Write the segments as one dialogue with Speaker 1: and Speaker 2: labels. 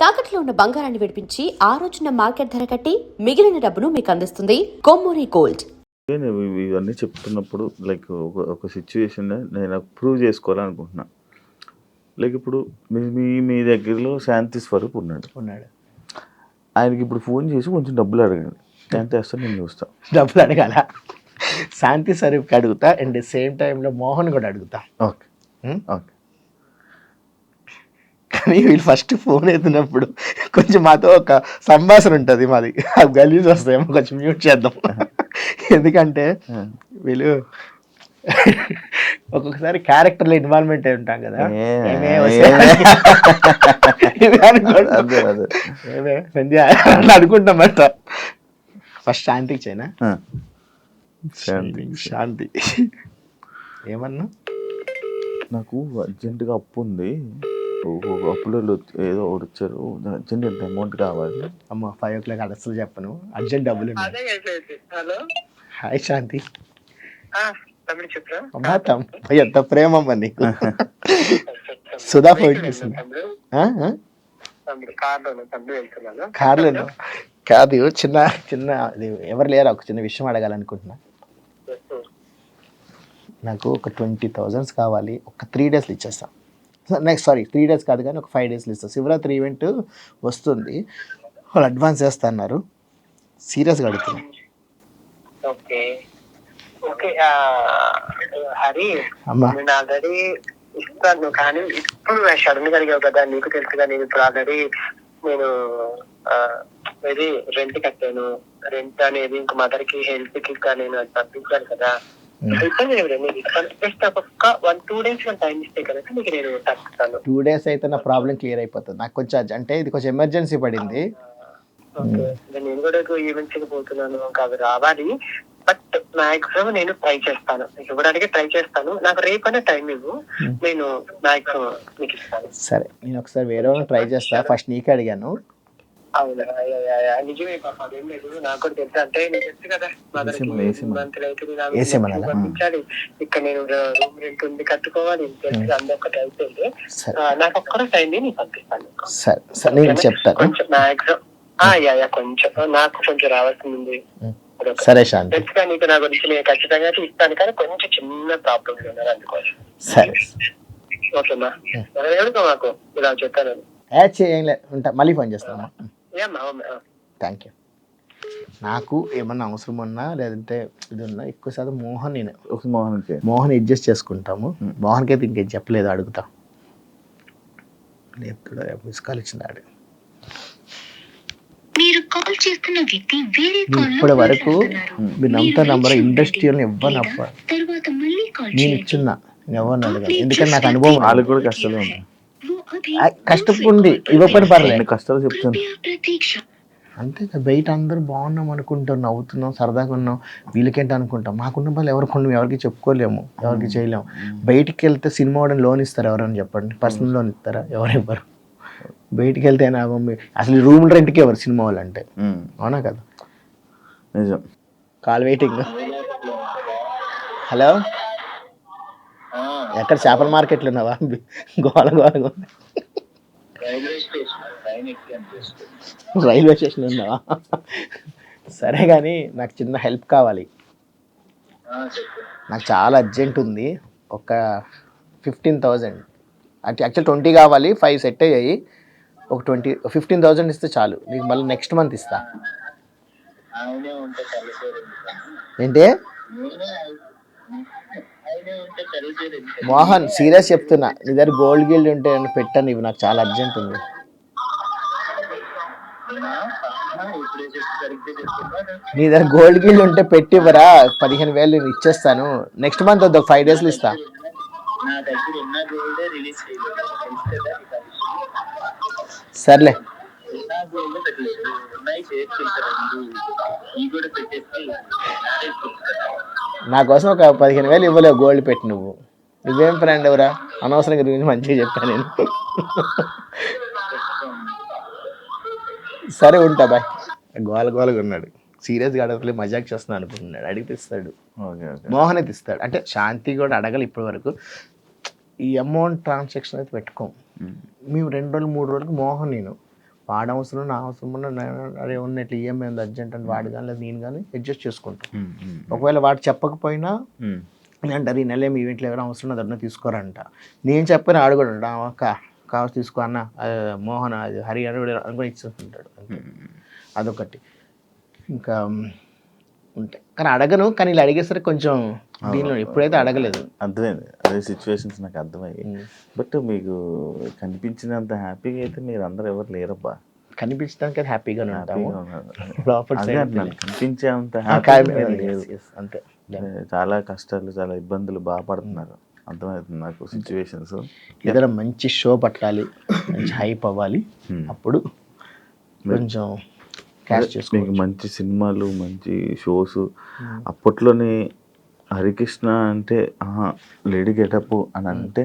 Speaker 1: తాకట్లో ఉన్న బంగారాన్ని విడిపించి ఆ రోజున మార్కెట్ ధర కట్టి మిగిలిన డబ్బును మీకు అందిస్తుంది కొమ్మూరి గోల్డ్.
Speaker 2: నేను ఇవి- ఇవన్నీ చెప్తున్నప్పుడు లైక్ ఒక ఒక సిచ్యువేషన్ నేను ప్రూవ్ చేసుకోవాలనుకుంటున్నా. లైక్ ఇప్పుడు మీ మీ మీ దగ్గరలో శాంతి స్వరూప్ ఉన్నాడు.
Speaker 3: ఉన్నాడు.
Speaker 2: ఆయనకి ఇప్పుడు ఫోన్ చేసి కొంచెం డబ్బులు అడగండి. ఎంత వేస్తా నేను చూస్తా.
Speaker 3: డబ్బులు అడగాల? శాంతి స్వరూప్కి అడుగుతా అండ్ సేమ్ టైంలో మోహన్ కూడా అడుగుతా.
Speaker 2: ఓకే? ఓకే
Speaker 3: కానీ వీళ్ళు ఫస్ట్ ఫోన్ ఎత్తినప్పుడు కొంచెం మాతో ఒక సంభాషణ ఉంటుంది మాది. ఆ గలీజ్ వస్తాయేమో కొంచెం మ్యూట్ చేద్దాం. ఎందుకంటే వీళ్ళు ఒక్కొక్కసారి క్యారెక్టర్లో ఇన్వాల్వ్మెంట్ అయి ఉంటాం కదా. సంధ్య అని అనుకుంటామట ఫస్ట్ శాంతికి చేయనా
Speaker 2: ఆ. శాంతి
Speaker 3: శాంతి. ఏమన్నా?
Speaker 2: నాకు అర్జెంటుగా అప్పు ఉంది. అప్పులో ఏదో ఒకటి వచ్చారు అర్జెంట్ ఎంత అమౌంట్ కావాలి.
Speaker 3: అమ్మ ఫైవ్ ఓ క్లాక్ అసలు చెప్పను. అర్జెంట్ డబ్బులు
Speaker 4: హలో?
Speaker 3: హాయ్ శాంతి.
Speaker 4: ఆ, తమ్ముడు చెప్పరా
Speaker 3: అమ్మా ఎంత నీకు. సుధా ఫోన్ చేసింది.
Speaker 4: కార్లో
Speaker 3: కాదు చిన్న చిన్న ఎవరు లేరా ఒక చిన్న విషయం అడగాలనుకుంటున్నా. నాకు ఒక ట్వంటీ థౌజండ్స్ కావాలి. ఒక త్రీ డేస్లో ఇచ్చేస్తాం. నెక్స్ట్ సారీ త్రీ డేస్ కాదు కానీ ఒక ఫైవ్ డేస్లో ఇస్తాం శివరాత్రి ఈవెంట్ వస్తుంది. వాళ్ళు అడ్వాన్స్ చేస్తా అన్నారు సీరియస్గా అడుగుతున్నా.
Speaker 4: ఓకే. ఓకే హరి నేను ఆల్రెడీ ఇస్తాను కానీ ఇప్పుడు సడన్గా అడిగావు కదా నీకు తెలుసుగా నేను ఇప్పుడు ఆల్రెడీ నేను ఇది రెంట్ కట్టాను. రెంట్ అనేది ఇంక మదర్కి హెల్త్కి నేను పంపించాను కదా. ఇబ్బంది ఏమి లేదు నేను ఇస్తాను. జస్ట్ ఒక వన్ టూ డేస్ టైం ఇస్తే కనుక నీకు నేను తగ్గుతాను
Speaker 3: టూ డేస్ అయితే నా ప్రాబ్లం క్లియర్ అయిపోతుంది. నాకు కొంచెం అంటే ఇది కొంచెం ఎమర్జెన్సీ పడింది.
Speaker 4: ఓకే నేను కూడా ఈవెంట్స్కి పోతున్నాను. అవి రావాలి. బట్ మాక్సిమం నేను ట్రై చేస్తాను. ఇవ్వడానికి ట్రై చేస్తాను. నాకు రేపనే టైం ఇవ్వు. నేను మాక్సిమం మీకు ఇస్తాను.
Speaker 3: సరే. నేను ఒకసారి వేరే ట్రై చేస్తా. ఫస్ట్ నీకే అడిగాను.
Speaker 4: అవునా. నిజమే పాప అదేం లేదు. నాకు కూడా తెలుసు. అంటే నీకు తెలుసు కదా మదర్
Speaker 2: ఏసేమన్నా, ఏసేమన్నా.
Speaker 4: మంత్లీ అయితే నేను ఆమె
Speaker 3: ఏసేమన్నా?
Speaker 4: పంపించాలి. ఇక్కడ నేను రూమ్ రెంట్ ఉంది కట్టుకోవాలి. తెలుసు అందొకటి అయిపోయింది.
Speaker 3: సరే.
Speaker 4: ఆ, నాకు ఒక్కడ టైం నేను పంపిస్తాను.
Speaker 3: సరే సరే నేను చెప్తాను.
Speaker 4: కొంచెం మాక్సిమం యా యా కొంచెం. నాకు కొంచెం రావాల్సింది ఉంది.
Speaker 3: సరే శాంతి.
Speaker 4: నీకు నా గురించి నేను ఖచ్చితంగా అయితే ఇస్తాను కానీ కొంచెం చిన్న ప్రాబ్లం ఉన్నారు అందుకోసం.
Speaker 3: సరే.
Speaker 4: ఓకేమ్మా ఎవరికో మాకు ఇలా చెప్పాను
Speaker 3: ఏ చేయం లే ఉంటా మళ్ళీ ఫోన్ చేస్తాను. థ్యాంక్ యూ నాకు ఏమన్నా అవసరం ఉన్నా లేదంటే ఇది ఉన్నా ఎక్కువ శాతం మోహన్ నేను.
Speaker 2: ఒక మోహన్కి.
Speaker 3: మోహన్ అడ్జస్ట్ చేసుకుంటాము. మోహన్కి అయితే ఇంకేం చెప్పలేదు అడుగుతా. ఎప్పుడో మిస్ కాల్ ఇచ్చింది ఆడు.
Speaker 5: మీరు కాల్ చేస్తున్న వ్యక్తి వేరే
Speaker 3: నేను
Speaker 5: కాల్
Speaker 3: ఇప్పటి వరకు మీరు నమ్ముతా నంబర్ ఇండస్ట్రీలో ఇవ్వను అప్ప
Speaker 5: తర్వాత మళ్ళీ కాల్
Speaker 3: నేను
Speaker 5: చేయండి.
Speaker 3: ఇచ్చున్నా నేను ఎవరిని అడగాలి ఎందుకంటే నాకు అనుభవం
Speaker 2: వాళ్ళకి కూడా కష్టాలు ఉన్నాయి.
Speaker 3: కష్టం ఉంది. ఇవ్వకపోయినా పర్లేదు.
Speaker 2: కష్టాలు చెప్తాను.
Speaker 3: అంతే కదా బయట అందరూ బాగున్నాం అనుకుంటాం నవ్వుతున్నాం సరదాగా ఉన్నాం. వీళ్ళకేంటి అనుకుంటాం? మాకున్న వాళ్ళు ఎవరికి ఉండం ఎవరికి చెప్పుకోలేము ఎవరికి చేయలేము. బయటికి వెళ్తే సినిమా వాడని లోన్ ఇస్తారు ఎవరైనా చెప్పండి? పర్సనల్ లోన్ ఇస్తారా? ఎవరెవ్వరు బయటికి వెళ్తే నాకు అసలు రూమ్ రెంట్కి ఎవరు సినిమా వాళ్ళు అంటే? అవునా కదా?
Speaker 2: నిజం.
Speaker 3: Call waiting. హలో? ఎక్కడ చేపల మార్కెట్లో ఉన్నావా? గోల గోల రైల్వే స్టేషన్ ఉన్నావా? సరే కానీ నాకు చిన్న హెల్ప్ కావాలి. నాకు చాలా అర్జెంట్ ఉంది. ఒక ఫిఫ్టీన్ థౌజండ్. అంటే యాక్చువల్ ట్వంటీ కావాలి ఫైవ్ సెట్ అయ్యాయి. ఒక ట్వంటీ ఫిఫ్టీన్ థౌజండ్ ఇస్తే చాలు. నీకు మళ్ళీ నెక్స్ట్ మంత్ ఇస్తా. ఏంటి? మోహన్ సీరియస్ చెప్తున్నా. నీ దగ్గర గోల్డ్ గిల్డ్ ఉంటే నేను పెట్టాను ఇవి నాకు చాలా అర్జెంట్ ఉంది. నీ దగ్గర గోల్డ్ గిల్డ్ ఉంటే పెట్టివ్వరా పదిహేను వేలు నేను ఇచ్చేస్తాను. నెక్స్ట్ మంత్ వద్దు ఫైవ్ డేస్లో ఇస్తా. సర్లే.
Speaker 4: నా
Speaker 3: కోసం ఒక పదిహేను వేలు ఇవ్వలేవు గోల్డ్ పెట్టి నువ్వు. నువ్వేం ఫ్రెండ్ ఎవరా? అనవసరంగా గురించి మంచిగా చెప్పాను నేను. సరే ఉంటా బాయ్ గోల గోలగా ఉన్నాడు. సీరియస్గా అడగలే మజాక్ చేస్తున్నాను అనుకుంటున్నాడు. అడిగితే ఇస్తాడు.
Speaker 2: Okay okay.
Speaker 3: మోహన్ అయితే ఇస్తాడు. అంటే శాంతి కూడా అడగలి ఇప్పటి వరకు ఈ అమౌంట్ ట్రాన్సాక్షన్ అయితే పెట్టుకోం. మేము రెండు రోజులు మూడు రోజులకు మోహన్ నేను. వాడు అవసరం నా అవసరం ఉన్న అరే ఉన్న ఇట్లా ఈఎంఐ ఉంది అర్జెంట్ అని వాడు కానీ లేదా నేను కానీ అడ్జస్ట్ చేసుకుంటాం. ఒకవేళ వాడు చెప్పకపోయినా. అంటారు ఈ నెల ఏమి ఈవెంట్లు ఎవరైనా అవసరం అదన్నా తీసుకోరంట. నేను చెప్పిన ఆడు కూడా ఉంటాడు, "ఆ, అక్క కావచ్చు తీసుకో అన్న మోహన్ అది హరి అని కూడా అనుకుని అంతే. అదొకటి. ఇంకా ఉంటాయి. కానీ అడగను కానీ ఇలా అడిగేసరికి కొంచెం దీనిలో ఎప్పుడైతే అడగలేదు.
Speaker 2: అర్థమైంది. అదే సిచ్యువేషన్స్ నాకు అర్థమయ్యాయి. బట్ మీకు కనిపించినంత హ్యాపీగా అయితే మీరు అందరు ఎవరు లేరబ్బా.
Speaker 3: కనిపించడానికి ఉంటాము
Speaker 2: హ్యాపీగా ఉన్నారు
Speaker 3: లోపల
Speaker 2: అదే కనిపించేంత
Speaker 3: అంతే.
Speaker 2: చాలా కష్టాలు చాలా ఇబ్బందులు బాగా పడుతున్నారు అర్థమవుతుంది నాకు సిచ్యువేషన్స్
Speaker 3: ఏదైనా మంచి షో పట్టాలి మంచి హైప్ అవ్వాలి అప్పుడు కొంచెం క్యాష్ చేసుకో
Speaker 2: మంచి సినిమాలు మంచి షోస్ అప్పట్లోనే హరికృష్ణ అంటే లేడీ గెటప్ అని అంటే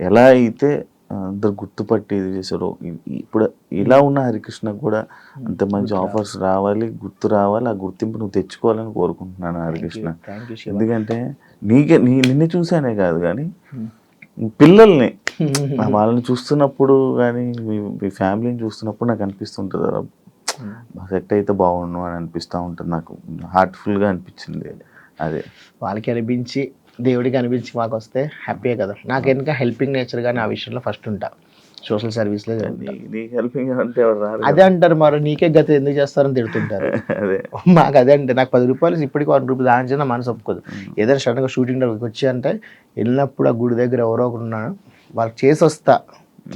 Speaker 2: ఎలా అయితే అందరు గుర్తుపట్టి ఇది చేశారో ఇప్పుడు ఇలా ఉన్న హరికృష్ణ కూడా అంత మంచి ఆఫర్స్ రావాలి. గుర్తు రావాలి. ఆ గుర్తింపు నువ్వు తెచ్చుకోవాలని కోరుకుంటున్నాను హరికృష్ణ. ఎందుకంటే నీకే నీ నిన్ను చూసానే కాదు కానీ పిల్లల్ని వాళ్ళని చూస్తున్నప్పుడు కానీ మీ మీ ఫ్యామిలీని చూస్తున్నప్పుడు నాకు అనిపిస్తుంటుంది. "అరే, సెట్ అయితే బాగుండు అని అనిపిస్తూ ఉంటుంది నాకు. హార్ట్ఫుల్గా అనిపించింది. అదే.
Speaker 3: వాళ్ళకి అనిపించి దేవుడికి అనిపించి మాకు వస్తే హ్యాపీయే కదా. నాకు ఎందుక హెల్పింగ్ నేచర్ కానీ ఆ విషయంలో ఫస్ట్ ఉంటా. సోషల్ సర్వీస్లో
Speaker 2: హెల్పింగ్ అంటే
Speaker 3: అదే అంటారు మరి నీకే గత ఎందుకు చేస్తారని తిడుతుంటారు.
Speaker 2: అదే.
Speaker 3: మాకు అదే అంటే నాకు పది రూపాయలు ఇప్పటికి వన్ రూపీ దాని చిన్న మనసు ఒప్పుకోదు. ఏదైనా సడన్గా షూటింగ్ దగ్గరికి వచ్చి అంటే వెళ్ళినప్పుడు ఆ గుడి దగ్గర ఎవరో ఒకరు ఉన్నాను వాళ్ళకి చేసి వస్తా.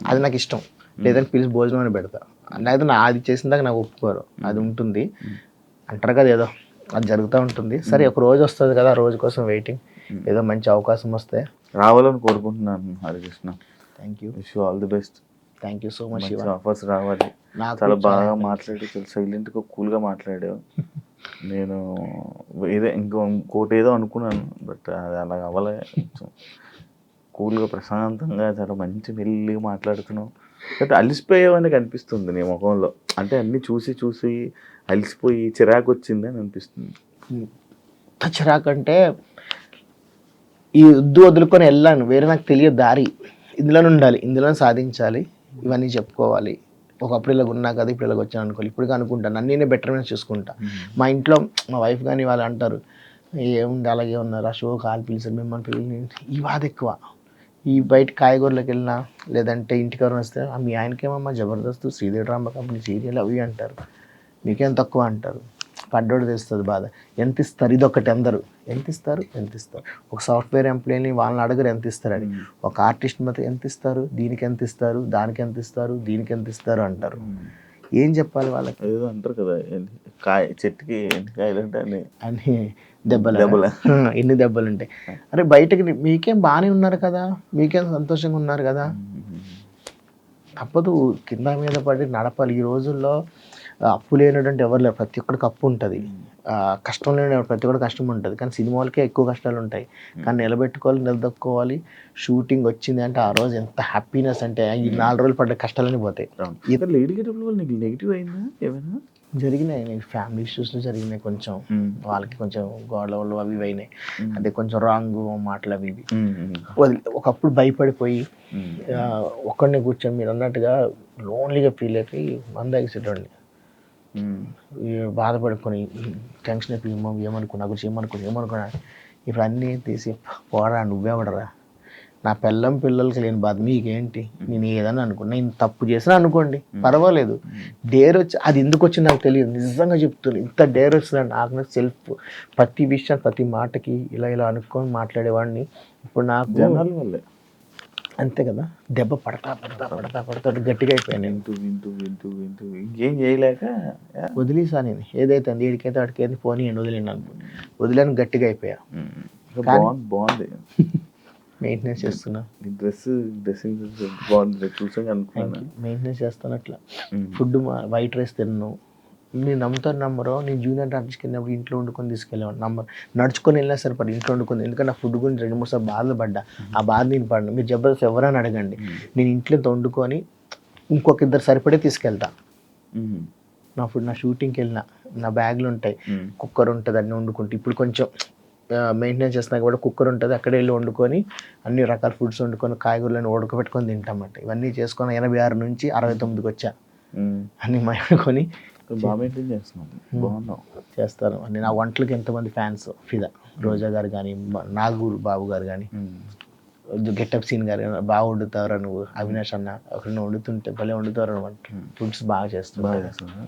Speaker 3: అది నాకు ఇష్టం. లేదంటే పిలిచి భోజనం అని పెడతా. అయితే నా అది చేసిన దాకా నాకు ఒప్పుకోరు. అది ఉంటుంది. అంటారు కదా ఏదో. అది జరుగుతూ ఉంటుంది. సరే ఒక రోజు వస్తుంది కదా ఆ రోజు కోసం వెయిటింగ్ ఏదో మంచి అవకాశం వస్తే.
Speaker 2: రావాలని కోరుకుంటున్నాను Harikrishna.
Speaker 3: Thank you
Speaker 2: wish all the best
Speaker 3: thank you so much
Speaker 2: offers రావాలి.
Speaker 3: నాకు
Speaker 2: చాలా బాగా. మాట్లాడి చాలా సైలెంట్గా కూల్గా మాట్లాడావు. నేను ఏదో ఇంకో ఇంకోటి ఏదో అనుకున్నాను బట్ అది అలా అవ్వలే. కూల్గా ప్రశాంతంగా చాలా మంచి మెల్లిగా మాట్లాడుతున్నావు. బట్ అలిసిపోయావని కనిపిస్తుంది నీ ముఖంలో. అంటే అన్నీ చూసి చూసి అలిసిపోయి చిరాకు వచ్చింది అని అనిపిస్తుంది.
Speaker 3: ఎంత చిరాకంటే ఈ వద్దు వదులుకొని వెళ్ళాను. వేరే నాకు తెలియదు దారి. ఇందులోనే ఉండాలి. ఇందులోనే సాధించాలి. ఇవన్నీ చెప్పుకోవాలి. ఒకప్పుడు ఇలాగ ఉన్నా కదా ఇప్పుడు ఇలాగ వచ్చాను అనుకోవాలి. ఇప్పుడు అనుకుంటాను నన్ను నేనే బెటర్మెంట్ చూసుకుంటా. మా ఇంట్లో మా వైఫ్ కానీ వాళ్ళు అంటారు ఏముంది అలాగే ఉన్నారు. ఆ షో కాల్ పిలిచారు మిమ్మల్ని పిల్లలు ఈ బాధ ఎక్కువ. ఈ బయట కాయగూరలకు వెళ్ళినా లేదంటే ఇంటికి ఎవరైనా వస్తే "ఆ, మీ ఆయనకేమమ్మా జబర్దస్త్ శ్రీదేవి రాంబ కంపెనీ సీరియల్ అవి అంటారు. మీకేం తక్కువ అంటారు. పడ్డోడు తెస్తుంది బాధ. ఎంత ఇస్తారు? ఇది ఒకటి అందరు. ఎంత ఇస్తారు? ఎంత ఇస్తారు. ఒక సాఫ్ట్వేర్ ఎంప్లాయీని వాళ్ళని అడగరు ఎంత ఇస్తారని ఒక ఆర్టిస్ట్ మాత్రం ఎంత ఇస్తారు? దీనికి ఎంత ఇస్తారు? దానికి ఎంత ఇస్తారు? దీనికి ఎంత ఇస్తారు? అంటారు. ఏం చెప్పాలి వాళ్ళకి?
Speaker 2: ఏదో అంటారు కదా కాయ చెట్టుకి ఎన్ని కాయలు అన్ని
Speaker 3: అని దెబ్బలు?
Speaker 2: దెబ్బలా?
Speaker 3: ఎన్ని దెబ్బలు ఉంటాయి? అరే బయటకి మీకేం బాగానే ఉన్నారు కదా? మీకేం సంతోషంగా ఉన్నారు కదా? తప్పదు కింద మీద పడి నడపాలి. ఈ రోజుల్లో అప్పు లేనటువంటి ఎవరు లేరు. ప్రతి ఒక్కడికి అప్పు ఉంటుంది. కష్టం లేని ప్రతి ఒక్కటి కష్టం ఉంటుంది. కానీ సినిమాలకే ఎక్కువ కష్టాలు ఉంటాయి. కానీ నిలబెట్టుకోవాలి నిలదొక్కోవాలి. షూటింగ్ వచ్చింది అంటే ఆ రోజు ఎంత హ్యాపీనెస్ అంటే ఈ నాలుగు రోజులు పడ్డ కష్టాలన్నీ పోతాయి.
Speaker 2: అవును. లేడీ నీకు నెగిటివ్ అయిందా ఏమైనా?
Speaker 3: జరిగినాయి. ఫ్యామిలీ ఇష్యూస్లో జరిగినాయి కొంచెం. వాళ్ళకి కొంచెం గొడవలు అవి అయినాయి. అదే కొంచెం రాంగ్ మాటలు అవి ఇవి. ఒకప్పుడు భయపడిపోయి ఒక్కడిని కూర్చొని మీరు అన్నట్టుగా లోన్లీగా ఫీల్ అయిపోయి మంద ఎగిసేటండి బాధపడుకొని టెన్షన్ అయిపోయి ఏమో ఏమనుకున్నా గురించి ఏమనుకున్నా ఏమనుకున్నా. ఇప్పుడు అన్నీ తీసి పోరా నువ్వెవడరా నా పిల్లం పిల్లలకి లేని బాధ మీకేంటి నేను ఏదైనా అనుకున్నా నేను తప్పు చేసినా అనుకోండి పర్వాలేదు. డేర్ వచ్చి అది ఎందుకు వచ్చింది నాకు తెలియదు. నిజంగా చెప్తున్నాను ఇంత డేర్ వచ్చిందండి నాకు సెల్ఫ్? ప్రతి విషయం ప్రతి మాటకి ఇలా ఇలా అనుకొని మాట్లాడేవాడిని. ఇప్పుడు నాకు
Speaker 2: జనాల వల్లే.
Speaker 3: అంతే కదా? దెబ్బ పడతా పడతా పడతా పడతా గట్టిగా అయిపోయాను నేను.
Speaker 2: వింటూ వింటూ వింటూ వింటూ ఇంకేం చేయలేక.
Speaker 3: వదిలేసా నేను. ఏదైతే అంది ఏడికైతే అడికైతే పోనీ అండి వదిలేను అనుకో వదిలేను గట్టిగా అయిపోయా.
Speaker 2: బాగుంది బాగుంది.
Speaker 3: మెయింటెనెన్స్ చేస్తున్నా.
Speaker 2: డ్రెస్ డ్రెస్సింగ్ బాగుంది చూసాక అనుకున్నాను?
Speaker 3: మెయింటెనెన్స్ చేస్తాను అట్లా. ఫుడ్ వైట్ రైస్ తిన్నాను నేను నమ్ముతాను నమ్మరు. నేను జూనియర్ ఆర్టిస్ట్కి వెళ్ళినప్పుడు ఇంట్లో వండుకొని తీసుకెళ్ళేవాడు. నమ్మరు నడుచుకొని వెళ్ళినా సరే పడి ఇంట్లో వండుకొని. ఎందుకంటే నా ఫుడ్ గురించి రెండు మూడు సార్లు బాధలు పడ్డా ఆ బాధ నేను పడ్డా. మీరు జబర్దస్త్ ఎవరైనా అడగండి. నేను ఇంట్లో వండుకొని ఇంకొక ఇద్దరు సరిపడే తీసుకెళ్తా. నా ఫుడ్ నా షూటింగ్కి వెళ్ళిన నా బ్యాగ్లు ఉంటాయి. కుక్కర్ ఉంటుంది అన్నీ వండుకుంటే. ఇప్పుడు కొంచెం మెయింటెనెన్స్ చేస్తున్నా కూడా కుక్కర్ ఉంటుంది అక్కడే వెళ్ళి వండుకొని అన్ని రకాల ఫుడ్స్ వండుకొని కాయగూరలను ఉడకబెట్టుకొని తింటామన్నమాట ఇవన్నీ చేసుకొని ఎనభై ఆరు నుంచి అరవై తొమ్మిదికి వచ్చా.
Speaker 2: ఉమ్.
Speaker 3: అని అనుకొని
Speaker 2: బాగా మెయింటైన్ చేస్తున్నాం. బాగున్నావు
Speaker 3: చేస్తారు. అని నా వంటలకి ఎంతమంది ఫ్యాన్స్ ఫిదా. రోజా గారు కానీ నాగూర్ బాబు గారు కానీ
Speaker 2: ఉమ్.
Speaker 3: గెటప్ సీన్ గారు బాగా వండుతారు నువ్వు అవినాష్ అన్న. అక్కడ వండుతుంటే భలే వండుతారు అనమాట. ఫుడ్స్ బాగా చేస్తారు
Speaker 2: బాగా చేస్తున్నా